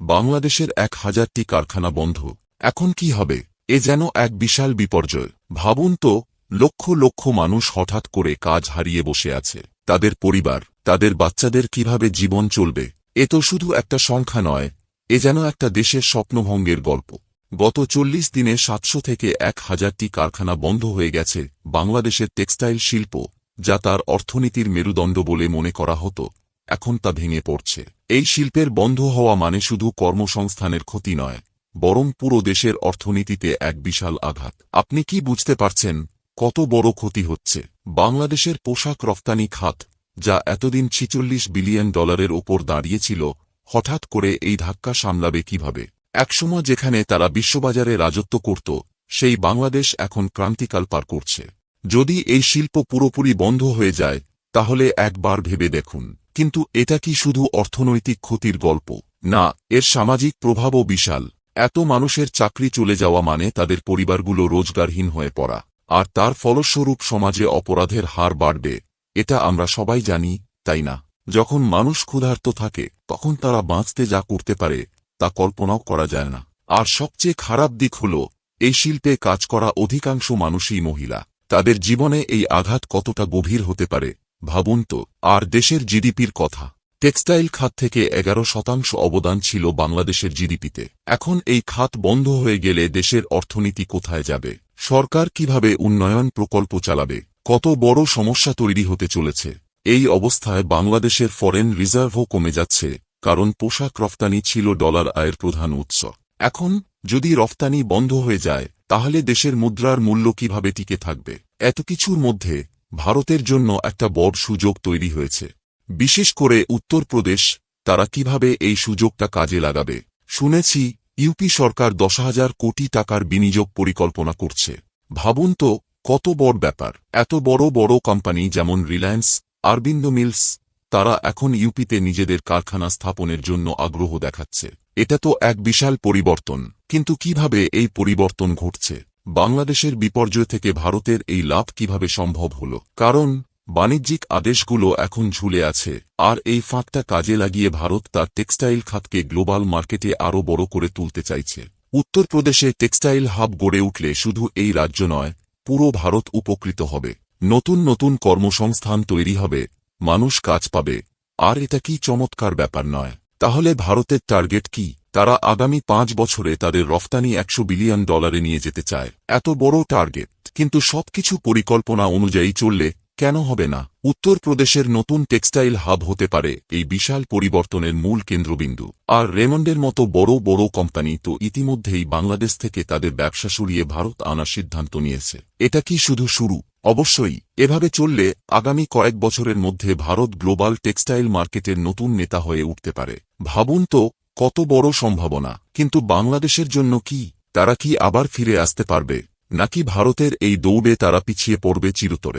বাংলাদেশের এক হাজারটি কারখানা বন্ধ। এখন কি হবে? এ যেন এক বিশাল বিপর্যয়। ভাবুন তো, লক্ষ লক্ষ মানুষ হঠাৎ করে কাজ হারিয়ে বসে আছে। তাদের পরিবার, তাদের বাচ্চাদের কীভাবে জীবন চলবে? এ তো শুধু একটা সংখ্যা নয়, এ যেন একটা দেশের স্বপ্নভঙ্গের গল্প। গত চল্লিশ দিনে সাতশো থেকে এক হাজারটি কারখানা বন্ধ হয়ে গেছে। বাংলাদেশের টেক্সটাইল শিল্প, যা তার অর্থনীতির মেরুদণ্ড বলে মনে করা হতো। এখন তা ভেঙে পড়ছে। এই শিল্পের বন্ধ হওয়া মানে শুধু কর্মসংস্থানের ক্ষতি নয়, বরং পুরো দেশের অর্থনীতিতে এক বিশাল আঘাত। আপনি কি বুঝতে পারছেন কত বড় ক্ষতি হচ্ছে? বাংলাদেশের পোশাক রফতানি খাত, যা এতদিন ছিচল্লিশ বিলিয়ন ডলারের ওপর দাঁড়িয়েছিল, হঠাৎ করে এই ধাক্কা সামলাবে কীভাবে? একসময় যেখানে তারা বিশ্ববাজারে রাজত্ব করত, সেই বাংলাদেশ এখন ক্রান্তিকাল পার করছে। যদি এই শিল্প পুরোপুরি বন্ধ হয়ে যায়, তাহলে একবার ভেবে দেখুন। কিন্তু এটা কি শুধু অর্থনৈতিক ক্ষতির গল্প? না, এর সামাজিক প্রভাবও বিশাল। এত মানুষের চাকরি চলে যাওয়া মানে তাদের পরিবারগুলো রোজগারহীন হয়ে পড়া। আর তার ফলস্বরূপ সমাজে অপরাধের হার বাড়বে। এটা আমরা সবাই জানি, তাই না? যখন মানুষ ক্ষুধার্ত থাকে, তখন তারা বাঁচতে যা করতে পারে, তা কল্পনাও করা যায় না। আর সবচেয়ে খারাপ দিক হল, এই শিল্পে কাজ করা অধিকাংশ মানুষই মহিলা। তাদের জীবনে এই আঘাত কতটা গভীর হতে পারে ভাবুন তো, আর দেশের জিডিপির কথা। টেক্সটাইল খাত থেকে এগারো শতাংশ অবদান ছিল বাংলাদেশের জিডিপিতে। এখন এই খাত বন্ধ হয়ে গেলে দেশের অর্থনীতি কোথায় যাবে? সরকার কীভাবে উন্নয়ন প্রকল্প চালাবে? কত বড় সমস্যা তৈরি হতে চলেছে? এই অবস্থায় বাংলাদেশের ফরেন রিজার্ভও কমে যাচ্ছে, কারণ পোশাক রফতানি ছিল ডলার আয়ের প্রধান উৎস। এখন, যদি রফতানি বন্ধ হয়ে যায়, তাহলে দেশের মুদ্রার মূল্য কীভাবে টিকে থাকবে? এত কিছুর মধ্যে ভারতের জন্য একটা বড় সুযোগ তৈরি হয়েছে। বিশেষ করে উত্তরপ্রদেশ, তারা কীভাবে এই সুযোগটা কাজে লাগাবে? শুনেছি, ইউপি সরকার দশ হাজার কোটি টাকার বিনিয়োগ পরিকল্পনা করছে। ভাবুন তো, কত বড় ব্যাপার। এত বড় বড় কোম্পানি যেমন রিলায়েন্স আরবিন্দ মিলস, তারা এখন ইউপিতে নিজেদের কারখানা স্থাপনের জন্য আগ্রহ দেখাচ্ছে। এটা তো এক বিশাল পরিবর্তন। কিন্তু কীভাবে এই পরিবর্তন ঘটছে? বাংলাদেশের বিপর্যয় থেকে ভারতের এই লাভ কীভাবে সম্ভব হল? কারণ, বাণিজ্যিক আদেশগুলো এখন ঝুলে আছে, আর এই ফাঁকটা কাজে লাগিয়ে ভারত তার টেক্সটাইল খাতকে গ্লোবাল মার্কেটে আরও বড় করে তুলতে চাইছে। উত্তরপ্রদেশে টেক্সটাইল হাব গড়ে উঠলে শুধু এই রাজ্য নয়, পুরো ভারত উপকৃত হবে। নতুন নতুন কর্মসংস্থান তৈরি হবে, মানুষ কাজ পাবে। আর এটা কি চমৎকার ব্যাপার নয়? তাহলে ভারতের টার্গেট কি? তারা আগামী পাঁচ বছরে তাদের রফতানি একশো বিলিয়ন ডলারে নিয়ে যেতে চায়। এত বড় টার্গেট। কিন্তু সবকিছু পরিকল্পনা অনুযায়ী চললে কেন হবে না? উত্তরপ্রদেশের নতুন টেক্সটাইল হাব হতে পারে এই বিশাল পরিবর্তনের মূল কেন্দ্রবিন্দু। আর রেমন্ডের মতো বড় বড় কোম্পানি তো ইতিমধ্যেই বাংলাদেশ থেকে তাদের ব্যবসা সরিয়ে ভারত আনার সিদ্ধান্ত নিয়েছে। এটা কি শুধু শুরু? অবশ্যই। এভাবে চললে আগামী কয়েক বছরের মধ্যে ভারত গ্লোবাল টেক্সটাইল মার্কেটের নতুন নেতা হয়ে উঠতে পারে। ভাবুন তো কত বড় সম্ভাবনা। কিন্তু বাংলাদেশের জন্য কি? তারা কি আবার ফিরে আসতে পারবে? নাকি ভারতের এই দৌড়ে তারা পিছিয়ে পড়বে চিরতরে?